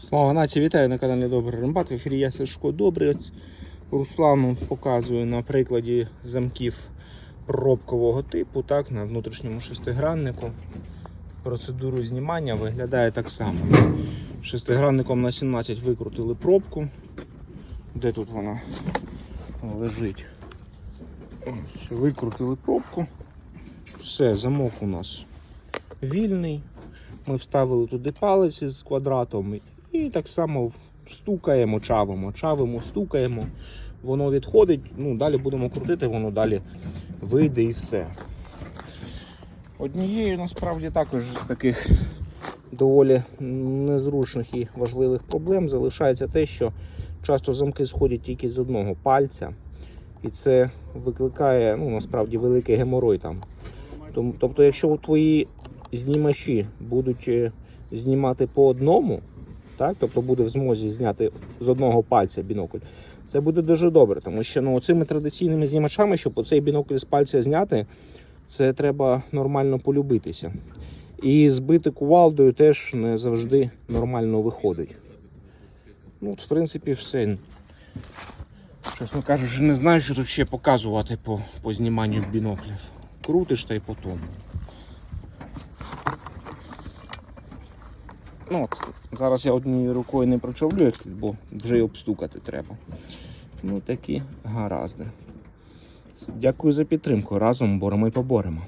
Слава нації, вітаю на каналі Добрий Рембат. В ефірі я Сашко Добрий. От Руслану показую на прикладі замків пробкового типу, так, на внутрішньому шестиграннику. Процедуру знімання виглядає так само. Шестигранником на 17 викрутили пробку. Де тут вона лежить? Ось, Викрутили пробку. Все, замок у нас вільний. Ми вставили туди палець з квадратом і так само стукаємо, чавимо, чавимо, стукаємо. Воно відходить, ну далі будемо крутити, воно далі вийде і все. Однією насправді також з таких доволі незручних і важливих проблем залишається те, що часто замки сходять тільки з одного пальця, і це викликає ну, насправді великий геморой там. Тобто, якщо у твої знімачі будуть е, знімати по одному, так, тобто буде в змозі зняти з одного пальця бінокль, це буде дуже добре, тому що ну, цими традиційними знімачами, щоб оцей бінокль з пальця зняти, це треба нормально полюбитися. І збити кувалдою теж не завжди нормально виходить. Ну, в принципі, все. Чесно кажучи, не знаю, що тут ще показувати по, по зніманню біноклів. Крутиш та й по Ну от, зараз я однією рукою не прочовлю, як слід, бо вже й обстукати треба. Ну такі гаразди. Дякую за підтримку. Разом боремо і поборемо.